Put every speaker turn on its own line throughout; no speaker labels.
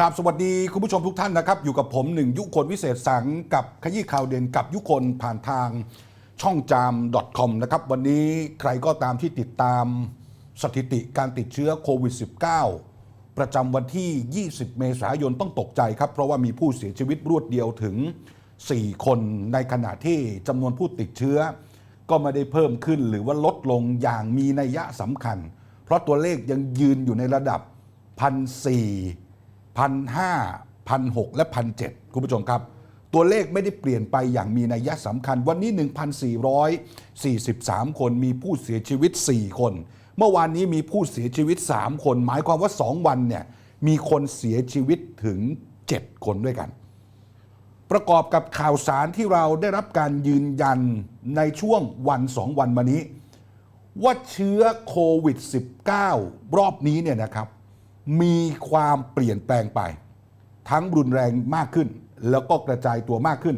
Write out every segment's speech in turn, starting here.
ครับสวัสดีคุณผู้ชมทุกท่านนะครับ อยู่กับผมหนึ่งยุคนวิเศษสังกับขยี้ข่าวเด่นกับยุคนผ่านทางช่องจาม .com นะครับ วันนี้ใครก็ตามที่ติดตามสถิติการติดเชื้อโควิด -19 ประจำวันที่ 20 เมษายนต้องตกใจครับ เพราะว่ามีผู้เสียชีวิตรวดเดียวถึง 4 คนในขณะที่จำนวนผู้ติดเชื้อ ก็ไม่ได้เพิ่มขึ้นหรือว่าลดลงอย่างมีนัยยะสำคัญ เพราะตัวเลขยังยืนอยู่ในระดับพันสี่ พันห้าพันหกและพันเจ็ดคุณผู้ชมครับ ตัวเลขไม่ได้เปลี่ยนไปอย่างมีนัยสำคัญ วันนี้ 1,443 คนมีผู้เสียชีวิต 4 คน เมื่อวานนี้มีผู้เสียชีวิต 3 คน หมายความว่า 2 วันเนี่ยมีคนเสียชีวิตถึง 7 คนด้วยกัน ประกอบกับข่าวสารที่เราได้รับการยืนยันในช่วงวันสองวันมานี้ ว่าเชื้อโควิด -19 รอบนี้เนี่ยนะครับ มีความเปลี่ยนแปลงไป ทั้งรุนแรงมากขึ้น แล้วก็กระจายตัวมากขึ้น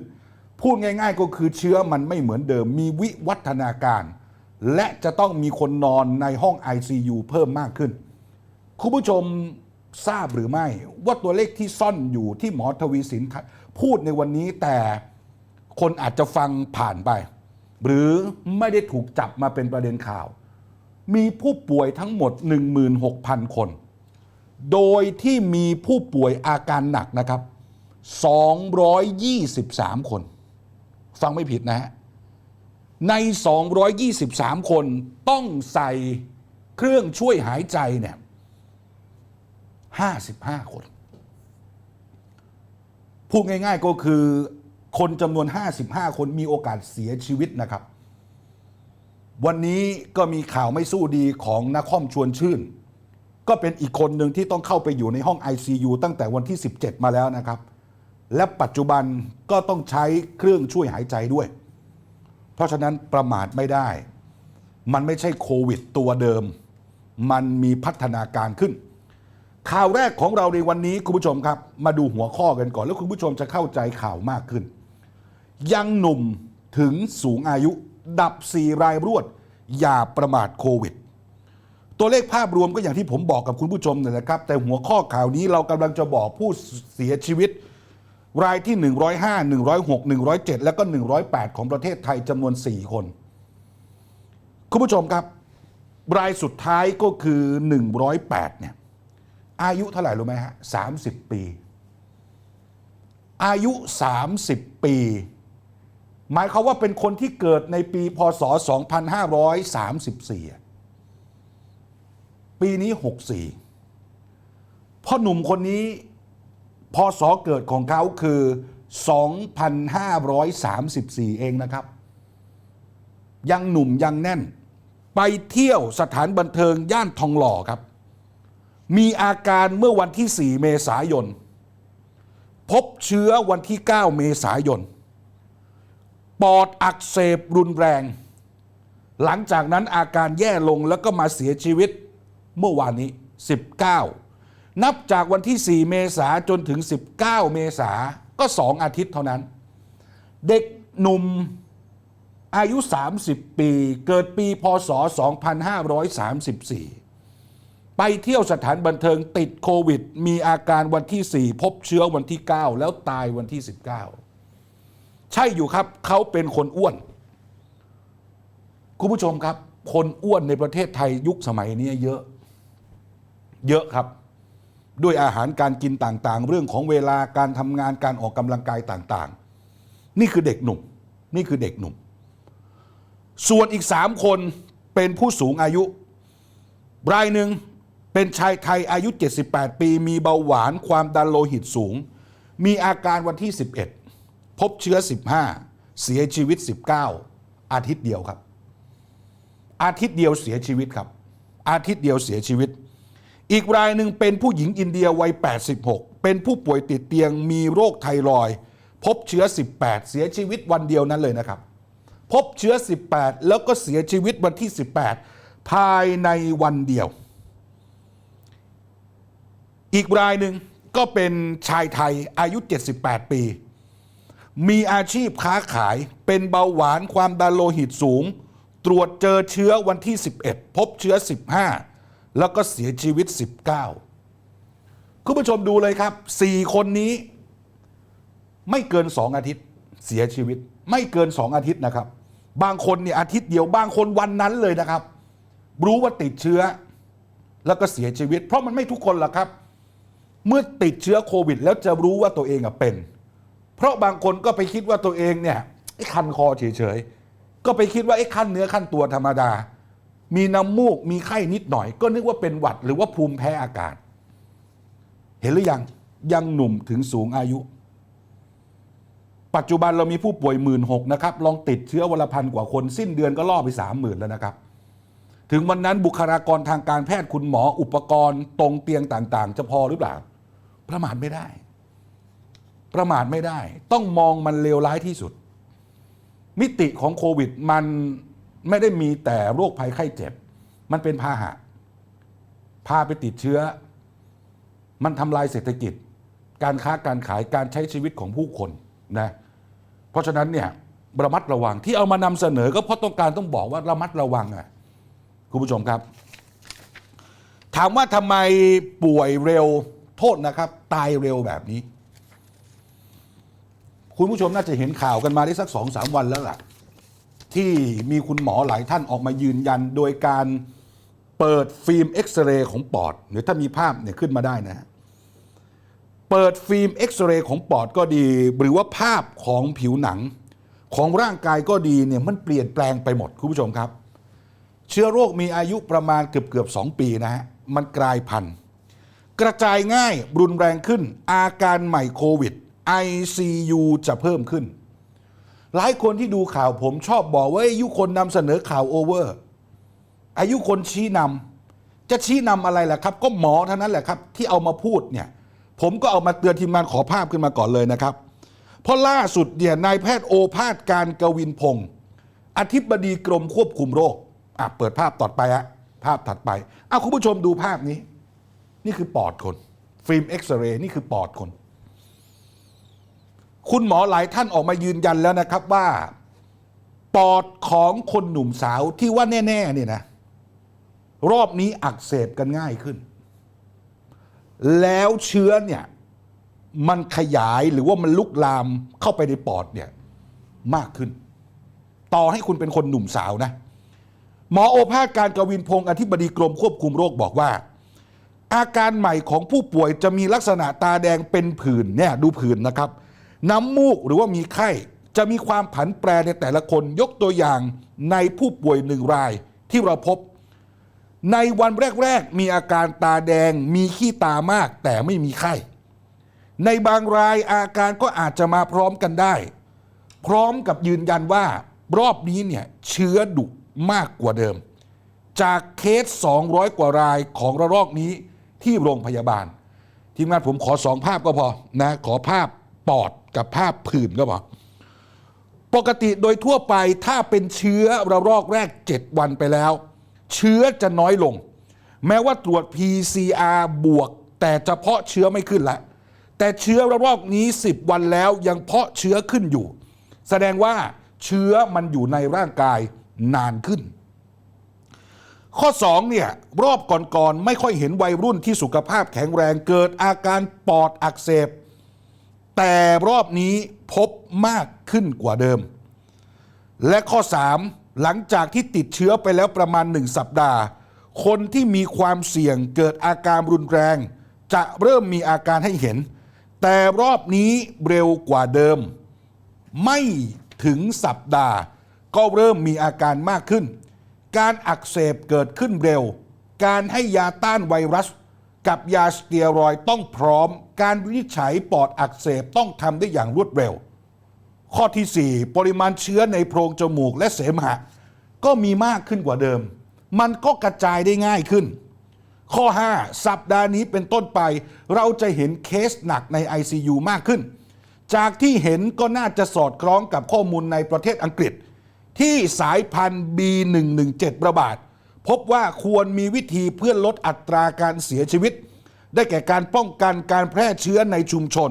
พูดง่าย ๆ ก็คือเชื้อมันไม่เหมือนเดิม มีวิวัฒนาการ และจะต้องมีคนนอนในห้อง ICU เพิ่มมากขึ้น คุณผู้ชมทราบหรือไม่ว่าตัวเลขที่ซ่อนอยู่ที่หมอทวีสินพูดในวันนี้แต่คนอาจจะฟังผ่านไป หรือไม่ได้ถูกจับมาเป็นประเด็นข่าว มีผู้ป่วยทั้งหมด 16,000 คน โดยที่มีผู้ป่วยอาการหนักนะครับ 223 คน ฟังไม่ผิดนะฮะ ใน 223 คนต้องใส่เครื่องช่วยหายใจเนี่ย 55 คน พูดง่ายๆก็คือคนจำนวน 55 คนมีโอกาสเสียชีวิตนะครับ วันนี้ก็มีข่าวไม่สู้ดีของนักคอมชวนชื่น ก็เป็นอีกคนหนึ่งที่ต้องเข้าไปอยู่ในห้อง ICU ตั้งแต่วันที่ 17 มาแล้วนะครับ และปัจจุบันก็ต้องใช้เครื่องช่วยหายใจด้วย เพราะฉะนั้นประมาทไม่ได้ มันไม่ใช่โควิดตัวเดิม มันมีพัฒนาการขึ้น ข่าวแรกของเราในวันนี้คุณผู้ชมครับ มาดูหัวข้อกันก่อน แล้วคุณผู้ชมจะเข้าใจข่าวมากขึ้น ยังหนุ่มถึงสูงอายุ ดับ4รายรวด อย่าประมาทโควิด ตัวเลขภาพรวมก็อย่างที่ผมบอกกับคุณผู้ชมนั่นแหละครับ แต่หัวข้อข่าวนี้เรากำลังจะบอกผู้เสียชีวิต รายที่ 105 106 107 แล้วก็ 108 ของประเทศไทยจำนวน 4 คน คุณผู้ชมครับ รายสุดท้ายก็คือ 108 เนี่ย อายุเท่าไหร่รู้ไหมฮะ 30 ปี อายุ 30 ปี หมายความว่าเป็นคนที่เกิดในปีพศ 2534อะ ปีนี้ 64พ่อหนุ่มคนนี้พศเกิดของเขาคือ 2,534 เองนะครับ ยังหนุ่มยังแน่น ไปเที่ยวสถานบันเทิงย่านทองหล่อครับ มีอาการเมื่อวันที่ 4 เมษายน พบเชื้อวันที่ 9 เมษายน ปอดอักเสบรุนแรง หลังจากนั้นอาการแย่ลงแล้วก็มาเสียชีวิต เมื่อวานนี้ 19 นับจากวันที่ 4 เมษาจนถึง 19 เมษาก็ 2 อาทิตย์เท่านั้น เด็กหนุ่มอายุ 30 ปี เกิดปีพศ 2534 ไปเที่ยวสถานบันเทิงติดโควิด มีอาการวันที่ 4 พบเชื้อวันที่ 9 แล้วตายวันที่ 19 ใช่อยู่ครับเขาเป็นคนอ้วน คุณผู้ชมครับ คนอ้วนในประเทศไทยยุคสมัยนี้เยอะ เยอะครับ ด้วยอาหารการกินต่างๆ เรื่องของเวลาการทำงานการออกกำลังกายต่างๆ นี่คือเด็กหนุ่ม นี่คือเด็กหนุ่ม ส่วนอีกสามคนเป็นผู้สูงอายุ รายหนึ่งเป็นชายไทยอายุ 78 ปี มีเบาหวานความดันโลหิตสูง มีอาการวันที่ 11 พบเชื้อ 15 เสียชีวิต 19 อาทิตย์เดียวครับ อาทิตย์เดียวเสียชีวิตครับ อาทิตย์เดียวเสียชีวิต อีกรายหนึ่งเป็นผู้หญิงอินเดียวัย 86 เป็นผู้ป่วยติดเตียงมีโรคไทรอยด์พบเชื้อ 18 เสียชีวิตวันเดียวนั้นเลยนะครับ พบเชื้อ 18 แล้วก็เสียชีวิตวันที่ 18 ภายในวันเดียว อีกรายหนึ่งก็เป็นชายไทยอายุ 78 ปี มีอาชีพค้าขายเป็นเบาหวานความดันโลหิตสูง ตรวจเจอเชื้อวันที่ 11 พบเชื้อ 15 แล้วก็เสียชีวิต 19 คุณผู้ชมดูเลยครับสี่คนนี้ ไม่เกินสองอาทิตย์เสียชีวิต ไม่เกินสองอาทิตย์นะครับ บางคนเนี่ยอาทิตย์เดียวบางคนวันนั้นเลยนะครับ รู้ว่าติดเชื้อ แล้วก็เสียชีวิต เพราะมันไม่ทุกคนหรอกครับ เมื่อติดเชื้อโควิด แล้วจะรู้ว่าตัวเองอะเป็น เพราะบางคนก็ไปคิดว่าตัวเองเนี่ยไอ้คันคอเฉยๆก็ไปคิดว่าไอ้คันเนื้อคันตัวธรรมดา มีน้ำมูกมีไข้นิดหน่อย ก็นึกว่าเป็นหวัดหรือว่าภูมิแพ้อากาศ เห็นหรือยังยังหนุ่มถึงสูงอายุ ปัจจุบันเรามีผู้ป่วยหมื่นหกนะครับลองติดเชื้อวันละพันกว่าคน สิ้นเดือนก็ล่อไปสามหมื่นแล้วนะครับ ถึงวันนั้นบุคลากรทางการแพทย์คุณหมออุปกรณ์ตรงเตียงต่างๆ จะพอหรือเปล่า ประมาทไม่ได้ ประมาทไม่ได้ ต้องมองมันเลวร้ายที่สุด มิติของโควิดมัน ไม่ได้มีแต่โรคภัยไข้เจ็บ มันเป็นพาหะ พาไปติดเชื้อ มันทำลายเศรษฐกิจ การค้าการขายการใช้ชีวิตของผู้คนนะเพราะฉะนั้นเนี่ยระมัดระวังที่เอามานำเสนอก็เพราะต้องการต้องบอกว่าระมัดระวังอะคุณผู้ชมครับ ถามว่าทำไมป่วยเร็วโทษนะครับ ตายเร็วแบบนี้ คุณผู้ชมน่าจะเห็นข่าวกันมาได้สักสองสามวันแล้วล่ะ ที่มีคุณหมอหลายท่านออกมายืนยัน โดยการเปิดฟิล์มเอ็กซเรย์ของปอดเดี๋ยวถ้ามีภาพเนี่ยขึ้นมาได้นะ เปิดฟิล์มเอ็กซเรย์ของปอดก็ดี หรือว่าภาพของผิวหนัง ของร่างกายก็ดีเนี่ยมันเปลี่ยนแปลงไปหมดคุณผู้ชมครับ เชื้อโรคมีอายุประมาณเกือบเกือบสองปีนะฮะมันกลายพันธุ์กระจายง่ายรุนแรงขึ้น อาการใหม่โควิด ICU จะเพิ่มขึ้น หลายคนที่ดูข่าวผมชอบบอกว่าอายุคนนำเสนอข่าวโอเวอร์ อายุคนชี้นำจะชี้นำอะไรล่ะครับ ก็หมอเท่านั้นแหละครับ ที่เอามาพูดเนี่ย ผมก็เอามาเตือนทีมงานขอภาพขึ้นมาก่อนเลยนะครับ เพราะล่าสุดเนี่ยนายแพทย์โอภาสการกวินพงศ์อธิบดีกรมควบคุมโรคอะเปิดภาพต่อไปฮะภาพถัดไปอะคุณผู้ชมดูภาพนี้ นี่คือปอดคน ฟิล์มเอ็กซเรย์นี่คือปอดคน คุณหมอหลายท่านออกมายืนยันแล้วนะครับว่า ปอดของคนหนุ่มสาวที่ว่าแน่ๆเนี่ยนะ รอบนี้อักเสบกันง่ายขึ้น แล้วเชื้อเนี่ย มันขยายหรือว่ามันลุกลามเข้าไปในปอดเนี่ย มากขึ้น ต่อให้คุณเป็นคนหนุ่มสาวนะ หมอโอภาสการกวินพงศ์อธิบดีกรมควบคุมโรคบอกว่าอาการใหม่ของผู้ป่วยจะมีลักษณะตาแดงเป็นผื่นเนี่ยดูผื่นนะครับ น้ำมูกหรือว่ามีไข้ จะมีความผันแปรในแต่ละคนยกตัวอย่างในผู้ป่วยหนึ่งรายที่เราพบ ในวันแรก ๆ มีอาการตาแดงมีขี้ตามากแต่ไม่มีไข้ ในบางรายอาการก็อาจจะมาพร้อมกันได้ พร้อมกับยืนยันว่ารอบนี้เนี่ยเชื้อดุมากกว่าเดิม จากเคส 200 กว่ารายของระลอกนี้ที่โรงพยาบาล ทีมงานผมขอสองภาพก็พอนะขอภาพปอด กับภาพผื่นก็พอปกติโดยทั่วไปถ้าเป็นเชื้อระลอกแรก 7 วันไปแล้ว เชื้อจะน้อยลง แม้ว่าตรวจ PCR บวก แต่จะเพาะเชื้อไม่ขึ้นละแต่เชื้อระลอกนี้ 10 วันแล้วยังเพาะเชื้อขึ้นอยู่ แสดงว่าเชื้อมันอยู่ในร่างกายนานขึ้น ข้อ2เนี่ยรอบก่อนๆไม่ค่อยเห็นวัยรุ่นที่สุขภาพแข็งแรงเกิดอาการปอดอักเสบ แต่รอบนี้พบมากขึ้นกว่าเดิม และข้อ 3 หลังจากที่ติดเชื้อไปแล้วประมาณ 1 สัปดาห์ คนที่มีความเสี่ยงเกิดอาการรุนแรง จะเริ่มมีอาการให้เห็น แต่รอบนี้เร็วกว่าเดิม ไม่ถึงสัปดาห์ ก็เริ่มมีอาการมากขึ้น การอักเสบเกิดขึ้นเร็ว การให้ยาต้านไวรัส กับยาสเตียรอยต้องพร้อม การวินิจฉัยปอดอักเสบต้องทำได้อย่างรวดเร็ว ข้อทีสี่ 4 ปริมาณเชื้อในโพรงจมูกและเสมหะ ก็มีมากขึ้นกว่าเดิม มันก็กระจายได้ง่ายขึ้น ข้อ 5 สัปดาห์นี้เป็นต้นไป เราจะเห็นเคสหนักใน ICU มากขึ้น จากที่เห็นก็น่าจะสอดคล้องกับข้อมูลในประเทศอังกฤษ ที่สายพันธุ์ B117 ระบาด พบว่าควรมีวิธีเพื่อลดอัตราการเสียชีวิต ได้แก่การป้องกันการแพร่เชื้อในชุมชน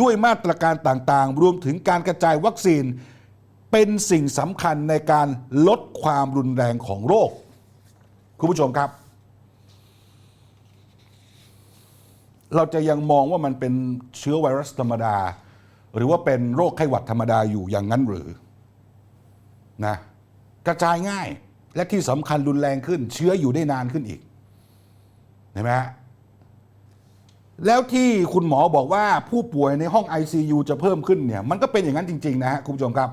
ด้วยมาตรการต่างๆ รวมถึงการกระจายวัคซีน เป็นสิ่งสำคัญในการลดความรุนแรงของโรค คุณผู้ชมครับ เราจะยังมองว่ามันเป็นเชื้อไวรัสธรรมดา หรือว่าเป็นโรคไข้หวัดธรรมดาอยู่อย่างนั้นหรือนะกระจายง่าย และที่สำคัญรุนแรงขึ้น เชื้ออยู่ได้นานขึ้นอีกเห็นไหมฮะแล้วที่คุณหมอบอกว่าผู้ป่วยในห้อง ICU จะเพิ่มขึ้นเนี่ย มันก็เป็นอย่างนั้นจริง ๆ นะฮะคุณผู้ชมครับ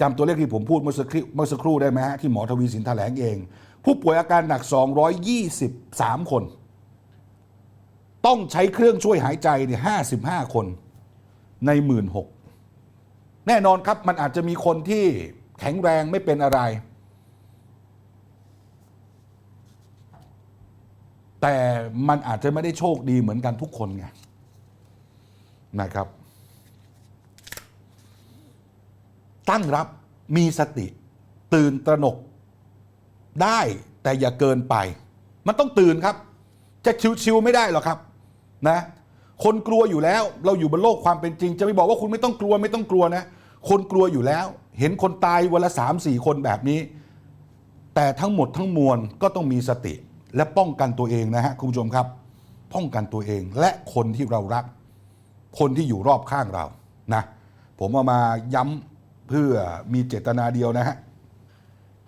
จำตัวเลขที่ผมพูดเมื่อสักครู่เมื่อสักครู่ได้ไหมฮะที่หมอทวีสินแถลงเอง ผู้ป่วยอาการหนัก 223 คน ต้องใช้เครื่องช่วยหายใจเนี่ย55 คนในหมื่นหกแน่นอนครับมันอาจจะมีคนที่ แข็งแรงไม่เป็นอะไร แต่มันอาจจะไม่ได้โชคดีเหมือนกันทุกคนไงนะครับ ตั้งรับมีสติ ตื่นตระหนก ได้แต่อย่าเกินไป มันต้องตื่นครับ จะชิวๆไม่ได้หรอกครับนะคนกลัวอยู่แล้ว เราอยู่บนโลกความเป็นจริง จะไม่บอกว่าคุณไม่ต้องกลัวไม่ต้องกลัวนะ คนกลัวอยู่แล้ว เห็นคนตายวันละสามสี่คนแบบนี้ แต่ทั้งหมดทั้งมวลก็ต้องมีสติ และป้องกันตัวเองนะฮะคุณผู้ชมครับ ป้องกันตัวเองและคนที่เรารัก คนที่อยู่รอบข้างเรานะผมเอามาย้ำเพื่อมีเจตนาเดียวนะฮะ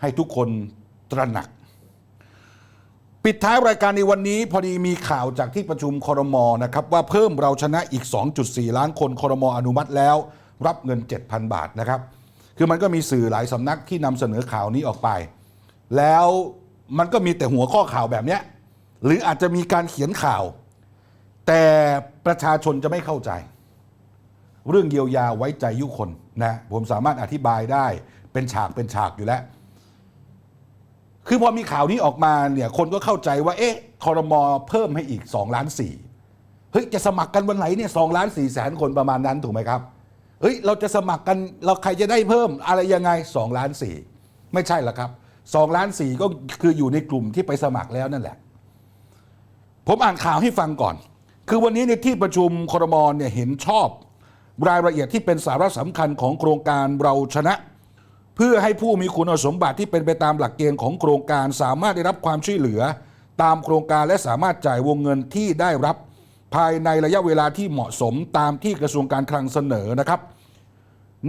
ให้ทุกคนตระหนัก ปิดท้ายรายการในวันนี้ พอดีมีข่าวจากที่ประชุมคอรมอนะครับว่าเพิ่มเราชนะอีก 2.4 ล้านคนคอรมออนุมัติแล้ว รับเงิน 7,000 บาทนะครับ คือมันก็มีสื่อหลายสำนักที่นำเสนอข่าวนี้ออกไป แล้วมันก็มีแต่หัวข้อข่าวแบบเนี้ยหรืออาจจะมีการเขียนข่าว แต่ประชาชนจะไม่เข้าใจ เรื่องเยียวยาไว้ใจยุคนนะผมสามารถอธิบายได้เป็นฉากเป็นฉากอยู่แล้ว คือพอมีข่าวนี้ออกมาเนี่ยคนก็เข้าใจว่าเอ๊ะคอรมอเพิ่มให้อีก2ล้านสี่เฮ้ยจะสมัครกันวันไหนเนี่ยสองล้านสี่แสนคนประมาณนั้นถูกไหมครับ เฮ้ยเราจะสมัครกันเราใครจะได้เพิ่มอะไรยังไง2ล้านสี่ไม่ใช่หรอกครับ2ล้านสี่ก็คืออยู่ในกลุ่มที่ไปสมัครแล้วนั่นแหละ ผมอ่านข่าวให้ฟังก่อน คือวันนี้ในที่ประชุมครมเนี่ยเห็นชอบ รายละเอียดที่เป็นสาระสำคัญของโครงการเราชนะ เพื่อให้ผู้มีคุณสมบัติที่เป็นไปตามหลักเกณฑ์ของโครงการสามารถได้รับความช่วยเหลือ ตามโครงการและสามารถจ่ายวงเงินที่ได้รับ ภายในระยะเวลาที่เหมาะสมตามที่กระทรวงการคลังเสนอนะครับ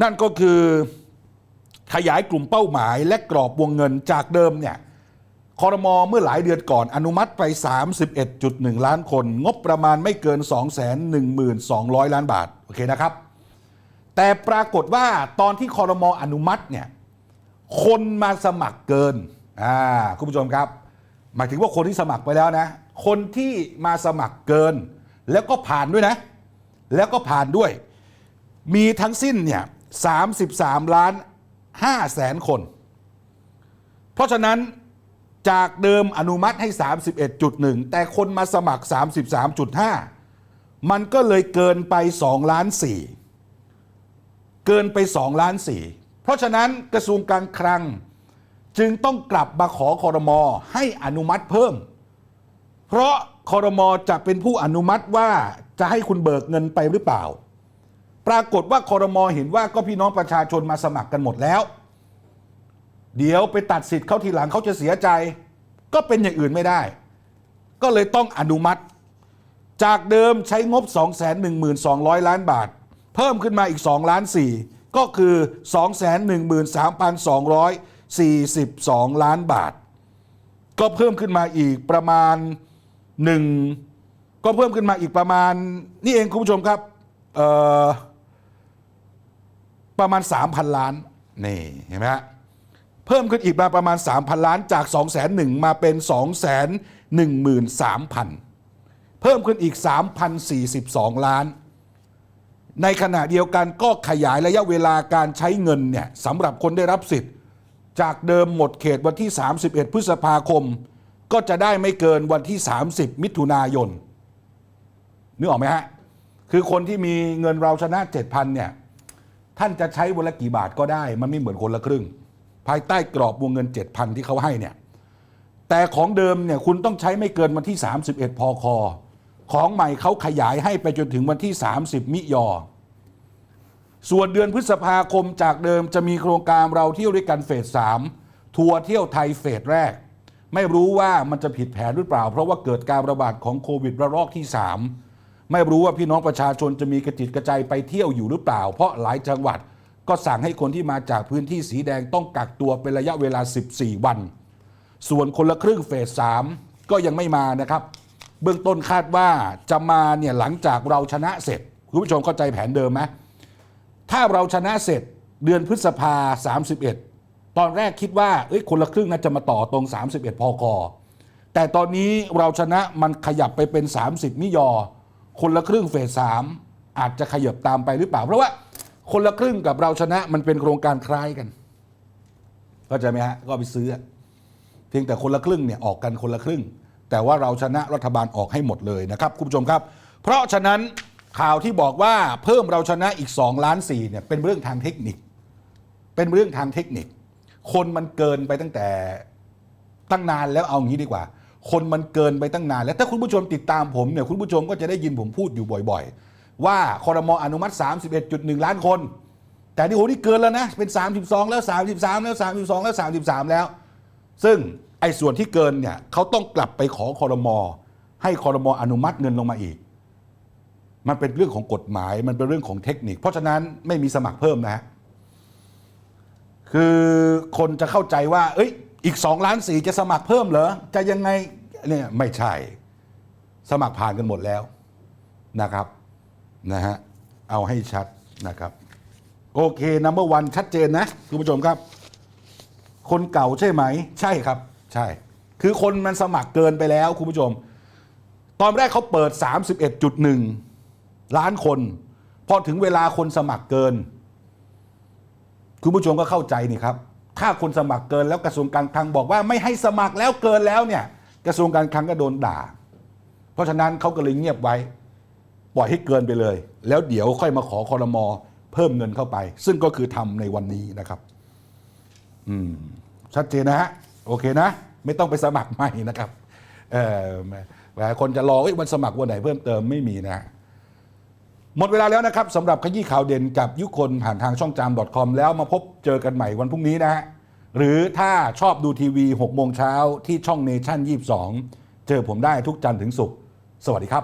นั่นก็คือขยายกลุ่มเป้าหมายและกรอบวงเงินจากเดิมเนี่ยคอรมอเมื่อหลายเดือนก่อนอนุมัติไป 31.1 ล้านคน งบประมาณไม่เกิน 212,000 ล้านบาท โอเคนะครับ แต่ปรากฏว่าตอนที่คอรมออนุมัติเนี่ยคนมาสมัครเกินอ่าคุณผู้ชมครับ หมายถึงว่าคนที่สมัครไปแล้วนะ คนที่มาสมัครเกิน แล้วก็ผ่านด้วยนะ แล้วก็ผ่านด้วย มีทั้งสิ้นเนี่ย33 ล้าน5แสนคน เพราะฉะนั้นจากเดิมอนุมัติให้ 31.1 แต่คนมาสมัคร 33.5 มันก็เลยเกินไป2ล้าน4เกินไป2ล้าน4เพราะฉะนั้นกระทรวงการคลังจึงต้องกลับมาขอคอรมอให้อนุมัติเพิ่ม เพราะ คอรมอจะเป็นผู้อนุมัติว่าจะให้คุณเบิกเงินไปหรือเปล่า ปรากฏว่าคอรมอเห็นว่าก็พี่น้องประชาชนมาสมัครกันหมดแล้ว เดี๋ยวไปตัดสิทธิ์เขาทีหลังเขาจะเสียใจ ก็เป็นอย่างอื่นไม่ได้ ก็เลยต้องอนุมัติ จากเดิมใช้งบ 213,200 ล้านบาท เพิ่มขึ้นมาอีก2ล้าน4ก็คือ 213,242 ล้านบาท ก็เพิ่มขึ้นมาอีกประมาณ 1ก็เพิ่มขึ้นมาอีกประมาณ นี่เองคุณผู้ชมครับเอ่อประมาณ 3,000 ล้านนี่เห็นไหมฮะเพิ่มขึ้นอีกมาประมาณ 3,000 ล้านจาก 2 0 0 0 0มาเป็น 213,000 เพิ่มขึ้นอีก 3,042 ล้าน ในขณะเดียวกันก็ขยายระยะเวลาการใช้เงินเนี่ยสำหรับคนได้รับสิทธิ์ จากเดิมหมดเขตวันที่ 31 พฤษภาคม ก็จะได้ไม่เกินวันที่ 30 มิถุนายนนึกออกไหมฮะ คือคนที่มีเงินเราชนะ 7,000เนี่ยท่านจะใช้วันละกี่บาทก็ได้ มันไม่เหมือนคนละครึ่ง ภายใต้กรอบวงเงิน 7,000 ที่เขาให้เนี่ยแต่ของเดิมเนี่ยคุณต้องใช้ไม่เกินวันที่ 31พคของใหม่เขาขยายให้ไปจนถึงวันที่ 30 มิยอ ส่วนเดือนพฤษภาคมจากเดิมจะมีโครงการเราเที่ยวด้วยกันเฟส3ทัวร์เที่ยวไทยเฟสแรก ไม่รู้ว่ามันจะผิดแผนหรือเปล่า เพราะว่าเกิดการระบาดของโควิดระลอกที่ 3 ไม่รู้ว่าพี่น้องประชาชนจะมีกระจิตกระใจไปเที่ยวอยู่หรือเปล่า เพราะหลายจังหวัดก็สั่งให้คนที่มาจากพื้นที่สีแดงต้องกักตัวเป็นระยะเวลา 14 วัน ส่วนคนละครึ่งเฟส 3 ก็ยังไม่มานะครับ เบื้องต้นคาดว่าจะมาเนี่ยหลังจากเราชนะเสร็จคุณผู้ชมเข้าใจแผนเดิมไหมถ้าเราชนะเสร็จเดือนพฤษภา31 ตอนแรกคิดว่าเอ้ยคนละครึ่งน่าจะมาต่อตรง 31พกแต่ตอนนี้เราชนะมันขยับไปเป็น 30 มิยอ คนละครึ่งเฟส3อาจจะขยับตามไปหรือเปล่า เพราะว่าคนละครึ่งกับเราชนะมันเป็นโครงการคล้ายกันเข้าใจไหมฮะก็ไปซื้อ เพียงแต่คนละครึ่งเนี่ยออกกันคนละครึ่ง แต่ว่าเราชนะรัฐบาลออกให้หมดเลยนะครับคุณผู้ชมครับ เพราะฉะนั้นข่าวที่บอกว่าเพิ่มเราชนะอีก 2 ล้าน4เนี่ยเป็นเรื่องทางเทคนิค เป็นเรื่องทางเทคนิค คนมันเกินไปตั้งแต่ตั้งนานแล้วเอางี้ดีกว่า คนมันเกินไปตั้งนาน แล้วถ้าคุณผู้ชมติดตามผมเนี่ยคุณผู้ชมก็จะได้ยินผมพูดอยู่บ่อยๆ ว่าคอรมออนุมัติ 31.1 ล้านคน แต่นี่โหนี่เกินแล้วนะเป็น 32 แล้ว 33 แล้ว 32 แล้ว 33 แล้ว ซึ่งไอ้ส่วนที่เกินเนี่ยเขาต้องกลับไปขอคอรมอให้คอรมออนุมัติเงินลงมาอีก มันเป็นเรื่องของกฎหมายมันเป็นเรื่องของเทคนิค เพราะฉะนั้นไม่มีสมัครเพิ่มนะฮะ คือคนจะเข้าใจว่า เอ้ย อีก 2 ล้านสี่จะสมัครเพิ่มเหรอ จะยังไงเนี่ยไม่ใช่ สมัครผ่านกันหมดแล้วนะครับนะฮะเอาให้ชัดนะครับ โอเคนัมเบอร์วันชัดเจนนะคุณผู้ชมครับ คนเก่าใช่ไหม ใช่ครับ ใช่ คือคนมันสมัครเกินไปแล้วคุณผู้ชม ตอนแรกเขาเปิด 31.1 ล้านคน พอถึงเวลาคนสมัครเกิน คุณผู้ชมก็เข้าใจนี่ครับ ถ้าคนสมัครเกินแล้วกระทรวงการคลังบอกว่าไม่ให้สมัครแล้วเกินแล้วเนี่ย กระทรวงการคลังก็โดนด่า เพราะฉะนั้นเขาก็เลยเงียบไว้ ปล่อยให้เกินไปเลย แล้วเดี๋ยวค่อยมาขอคอรมอเพิ่มเงินเข้าไป ซึ่งก็คือทำในวันนี้นะครับ อืมชัดเจนนะฮะโอเคนะ ไม่ต้องไปสมัครใหม่นะครับ เออคนจะรอวันสมัครวันไหนเพิ่มเติมไม่มีนะ หมดเวลาแล้วนะครับสำหรับขยี้ข่าวเด่นกับยุคนผ่านทางช่องจาม .com แล้วมาพบเจอกันใหม่วันพรุ่งนี้นะฮะหรือถ้าชอบดูทีวี6โมงเช้าที่ช่องเนชั่น 22 เจอผมได้ทุกจันทร์ถึงศุกร์สวัสดีครับ